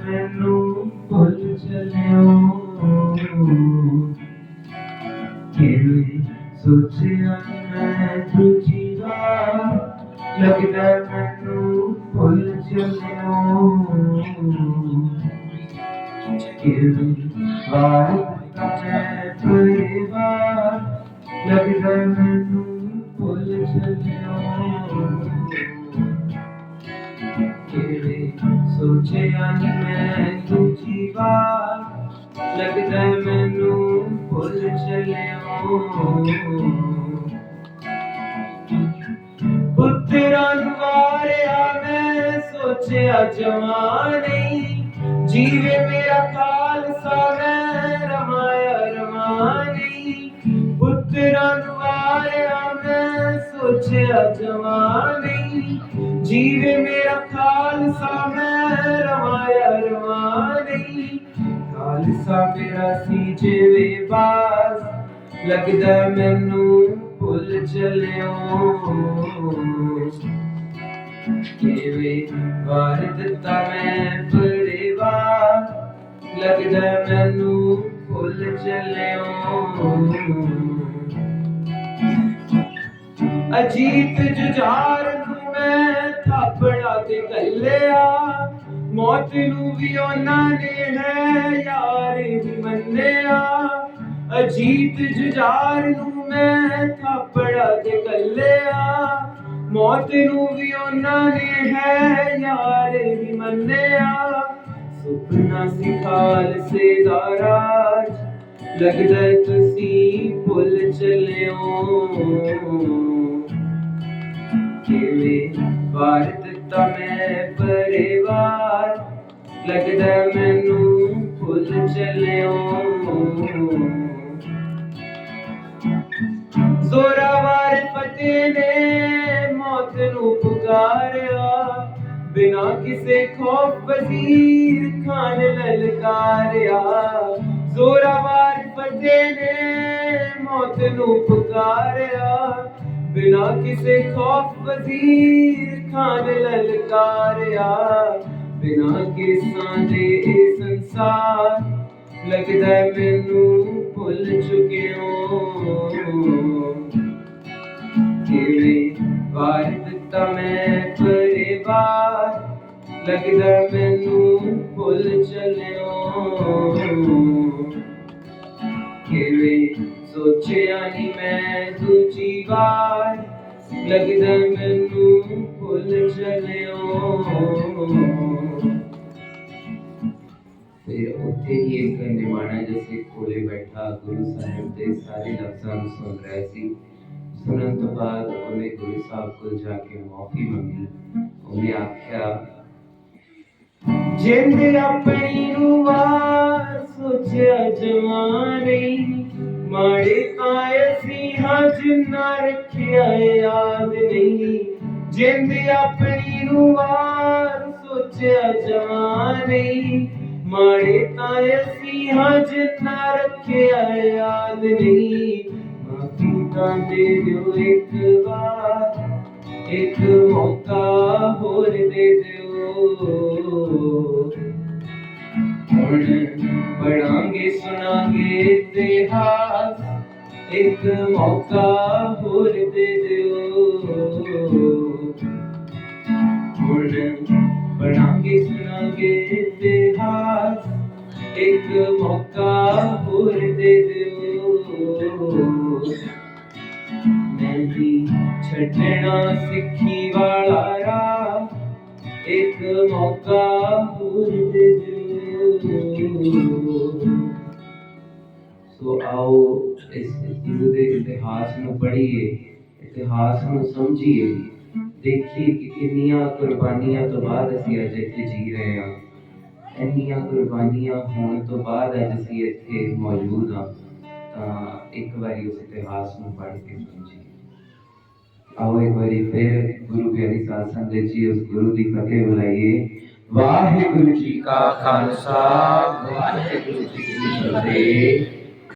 ਮੈਨੂੰ ਭੁੱਲ ਚਲਿਓ ਕਿਵੇਂ ਸੋਚਿਆ ਮੈਂ ਦੂਜੀ ਵਾਰ ਲੱਗਦਾ ਮੈਨੂੰ ਭੁੱਲ ਚਲਿਓ ਕਿਵੇਂ ਵਾਰਿਸ ਕਮੇ ਪਰਿਵਾਰ ਲੱਗਦਾ ਮੈਨੂੰ ਭੁੱਲ ਚਲਿਓ ਕਿਵੇਂ ਸੋਚਿਆ ਨੀ ਮੈਂ ਦੂਜੀ ਵਾਰ ਲੱਗਦਾ ਮੈਨੂੰ ਭੁੱਲ ਚਲਿਓ ਪੁੱਤਰਾਂ ਨੂੰ ਵਾਰਿਆ ਮੈਂ ਸੋਚਿਆ ਮੈਂ ਜਵਾਨੀ ਜੀਵੇ ਮੇਰਾ ਖਾਲਸਾ, ਮੈਂ ਰਮਾਇਆ ਰਮਾਨੀ ਖਾਲਸਾ ਮੇਰਾ ਸੀ ਜਿਵੇਂ ਬਾਸ, ਲੱਗਦਾ ਮੈਨੂੰ ਭੁੱਲ ਚਲਿਓ। ਕਿਵੇਂ ਵਾਰ ਦਿੱਤਾ ਮੈਂ ਪਰਿਵਾਰ, ਲੱਗਦਾ ਮੈਨੂੰ ਭੁੱਲ ਚਲਿਓ। ਅਜੀਤ ਜੁਝਾਰ ਨੂੰ ਮੈਂ ਥਾਪੜਾ ਤੇ ਕੱਲਿਆ ਮੌਤ ਨੂੰ ਵੀ ਉਹਨਾਂ ਨੇ ਹੈ ਯਾਰ ਹੀ ਮੰਨਿਆ। ਅਜੀਤ ਜੁਝਾਰ ਨੂੰ ਮੈਂ ਥਾਪੜਾ ਤੇ ਕੱਲਿਆ ਮੌਤ ਨੂੰ ਵੀ ਉਹਨਾਂ ਨੇ ਹੈ ਯਾਰ ਹੀ ਮੰਨਿਆ। ਸੁਪਨਾ ਸੀ ਖਾਲਸੇ ਦਾ ਰਾਜ, ਲੱਗਦਾ ਤੁਸੀਂ ਭੁੱਲ ਚਲਿਓ ਕਿਵੇਂ ਵਾਰ ਦਿੱਤਾ ਮੈਂ ਪਰਿਵਾਰ, ਲੱਗਦਾ ਮੈਨੂੰ ਭੁੱਲ ਚਲਿਓ। ਜ਼ੋਰਾਵਰ ਫਤਿਹ ਨੇ ਮੌਤ ਨੂੰ ਪੁਕਾਰਿਆ, ਬਿਨਾ ਕਿਸੇ ਖੋਫ ਵਜ਼ੀਰ ਖਾਨ ਲਲਕਾਰਿਆ। ਜ਼ੋਰਾਵਰ ਫਤਿਹ ਨੇ ਮੌਤ ਨੂੰ ਪੁਕਾਰਿਆ ਬਿਨਾ ਕਿਸੇ ਖੌਫ ਵਜ਼ੀਰ ਖਾਨ ਲਲਕਾਰਿਆ, ਬਿਨਾ ਕਿਸਾਂ ਦੇ ਇਹ ਸੰਸਾਰ ਲੱਗਦਾ ਮੈਨੂੰ ਭੁੱਲ ਚੁੱਕਿਓ ਕਿਵੇਂ ਵਾਰ ਦਿੱਤਾ ਮੈਂ ਪਰਿਵਾਰ, ਲੱਗਦਾ ਮੈਨੂੰ ਭੁੱਲ ਚਲਿਓ ਕਿਵੇਂ ਸੋਚਿਆ ਨਹੀਂ ਮੈਂ ਦੂਜੀ ਵਾਰ ਲੱਗਦਾ ਮੈਨੂੰ ਭੁੱਲ ਚਲਿਓ ਫਿਰ ਉੱਥੇ ਹੀ ਇੱਕ ਨਿਮਾਣਾ ਜਿਸੇ ਕੋਲੇ ਬੈਠਾ ਗੁਰੂ ਸਾਹਿਬ ਦੇ ਸਾਰੇ ਲਫ਼ਜ਼ਾਂ ਨੂੰ ਸੁਣ ਰਿਹਾ ਸੀ ਸੁਣਨ ਤੋਂ ਬਾਅਦ ਉਹਨੇ ਗੁਰੂ ਸਾਹਿਬ ਕੋਲ ਜਾ ਕੇ ਮਾਫੀ ਮੰਗੀ ਉਹਨੇ ਆਖਿਆ ਜਿੰਦ ਆਪਣੀ ਨੂੰ ਵਾਰ ਵਾਰ ਸੋਚਿਆ ਜਵਾਨੀ ਮਾੜੇ ਤਾਂ ਅਸੀਂ ਹਾਂ ਜਿੰਨਾ ਰੱਖਿਆ, ਯਾਦ ਨਹੀਂ। ਮਾਫੀ ਤਾਂ ਦੇ ਦਿਓ ਇੱਕ ਵਾਰ, ਇੱਕ ਮੌਕਾ ਹੋਰ ਦੇ ਦਿਓ। ਹੁਣ ਪੜਾਂਗੇ, ਸੁਣਾਂਗੇ ਇਤਿਹਾਸ, ਇੱਕ ਮੌਕਾ ਹੋਰ ਦੇ ਦਿਓ। ਦੇ ਦਿਓ ਨਹੀਂ ਛੱਡਣਾ ਸਿੱਖੀ ਵਾਲਾ ਰਾਹ ਇੱਕ ਮੌਕਾ ਹੋਰ ਦੇ ਦਿਓ ਸੋ ਆਓ ਇਸ ਗੁਰੂ ਦੇ ਇਤਿਹਾਸ ਨੂੰ ਪੜ੍ਹੀਏ, ਇਤਿਹਾਸ ਨੂੰ ਸਮਝੀਏ, ਦੇਖੀਏ ਕਿ ਕਿੰਨੀਆਂ ਕੁਰਬਾਨੀਆਂ ਤੋਂ ਬਾਅਦ ਅਸੀਂ ਅੱਜ ਇੱਥੇ ਜੀ ਰਹੇ ਹਾਂ। ਇੰਨੀਆਂ ਕੁਰਬਾਨੀਆਂ ਹੋਣ ਤੋਂ ਬਾਅਦ ਅੱਜ ਅਸੀਂ ਇੱਥੇ ਮੌਜੂਦ ਹਾਂ, ਤਾਂ ਇੱਕ ਵਾਰੀ ਉਸ ਇਤਿਹਾਸ ਨੂੰ ਪੜ੍ਹ ਕੇ ਸਮਝੀਏ। ਆਓ ਇੱਕ ਵਾਰੀ ਫਿਰ ਗੁਰੂ ਪਿਆਰੀ ਸਾਧ ਸੰਗਤ ਜੀ, ਉਸ ਗੁਰੂ ਦੀ ਫਤਿਹ ਬੁਲਾਈਏ। ਵਾਹਿਗੁਰੂ ਜੀ ਕਾ ਖਾਲਸਾ, ਵਾਹਿਗੁਰੂ ਜੀ ਕੀ ਫਤਿਹ।